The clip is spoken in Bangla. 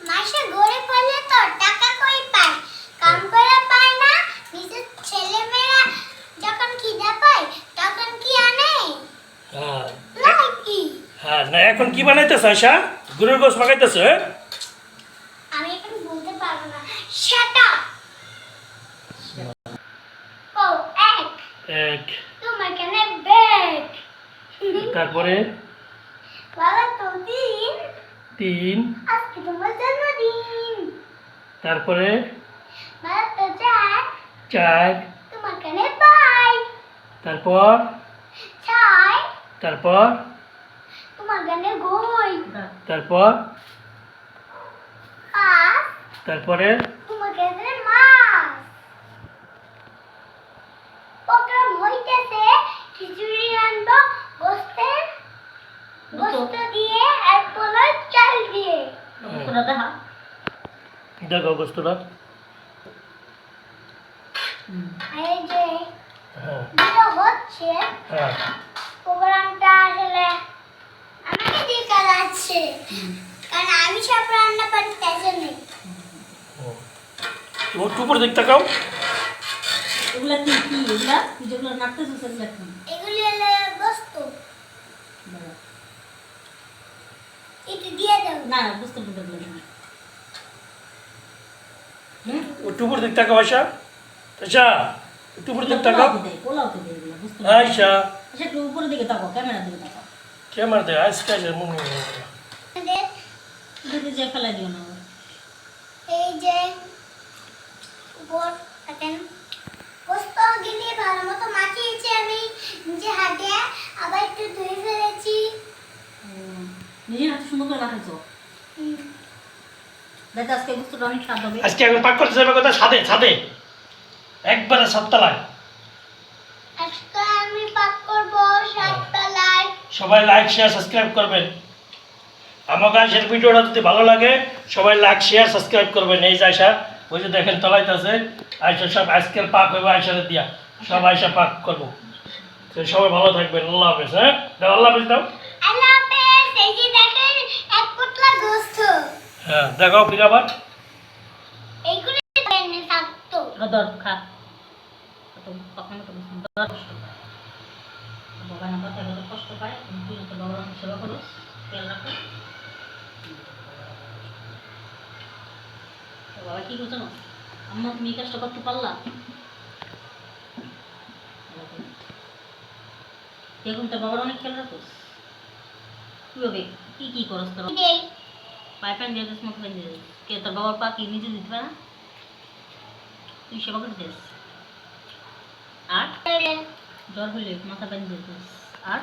মাসে গড়ে পড়লে তো টাকা কই পায়? কাম করে পায় না নিজের ছেলে মেয়েরা যখন খিদা পায় তখন কি আনে? হ্যাঁ। হ্যাঁ না এখন কি বানাইতেছ গোস পাকাইতেছ আমি এখন বলতে পারব না। শাট ও এক। এক। তোমার কেন ব্যাগ? তারপরে? বাবা তিন। আজকে তোমার জন্মদিন। তারপরে? চার। তোমার কেন বাই তারপর? ছয়। তারপর? তোমার কেন গই। তারপর? পাঁচ। তারপরে তোমার কেন মাছ প্রোগ্রাম হইতেছে খিচুড়ি রান্না গোস্তে গোস্ত দিয়ে আর পোলাও চাল দিয়ে দেখা দেখো গোস্তটা এই যে হ্যাঁ। হচ্ছে হ্যাঁ। প্রোগ্রামটা আসলে আমাকে দিয়ে কালাচ্ছে কারণ আমি সব রান্না পারি তাই জন্যই ও। টুপুর দিক তাকাও। এগুলা কি কি? এগুলা? যেগুলো কি? এগুলি হলো গোস্ত এটা দিয়ে দাও না না বুঝতে বুঝতে পারলাম। না হুম টুপুর দিক টুপুর পোলাওতে দেয় এগুলো বুঝতে আয়সা আচ্ছা একটু উপরের দিকে তাকাও ক্যামেরার দিকে তাকাও। ক্যামেরা দে আজকে আসে মনে হয় যে ফেলাই দিও না এই যে উপর দেখেন। গোস্ত গিলে ভালো মতো মাখিয়েছি আমি নিজে হাতে আবার একটু ধুয়ে ফেলেছি। নিজের হাতে সুন্দর করে মাখাইছো। আজকে গুস্তটা অনেক স্বাদ হবে। আজকে এখন পাক করতে যাবে কথা ছাদে ছাদে। একবারে সাততলায়। আজকে আমি পাক করব সাততলায়। সবাই লাইক শেয়ার সাবস্ক্রাইব করবেন। আমাকে আজকের ভিডিওটা যদি ভালো লাগে সবাই লাইক শেয়ার সাবস্ক্রাইব করবেন। এই যে আয়সা ওই যে দেখেন তলাইতেছে। আয়সা সব আজকের পাক হইবে আয়সারে দিয়া। সব আয়সা পাক করব। সবাই ভালো থাকবেন। আল্লাহ হাফেজ হ্যাঁ? আল্লাহ হাফেজ দাও আল্লাহ হাফেজ এই যে দেখেন এক পোটলা গোস্ত হ্যাঁ দেখাও ফির আবার কষ্ট পায় তুই তো বাবার অনেক সেবা করো খেয়াল রাখো। বাবা কি করছ না আম্মা তুমি এই কাজটা করতে পারলা? এখন তোর বাবার অনেক খেয়াল রাখোস কীভাবে? কি কি করস তোর? পায়ে প্যান দিয়ে দিস মতো দিয়ে দিস। কে তোর বাবার পা কি নিজে দিতে পারে না? তুই সেবা করে দিস। আর? জ্বর হলে মাথা প্যান দিয়ে আর?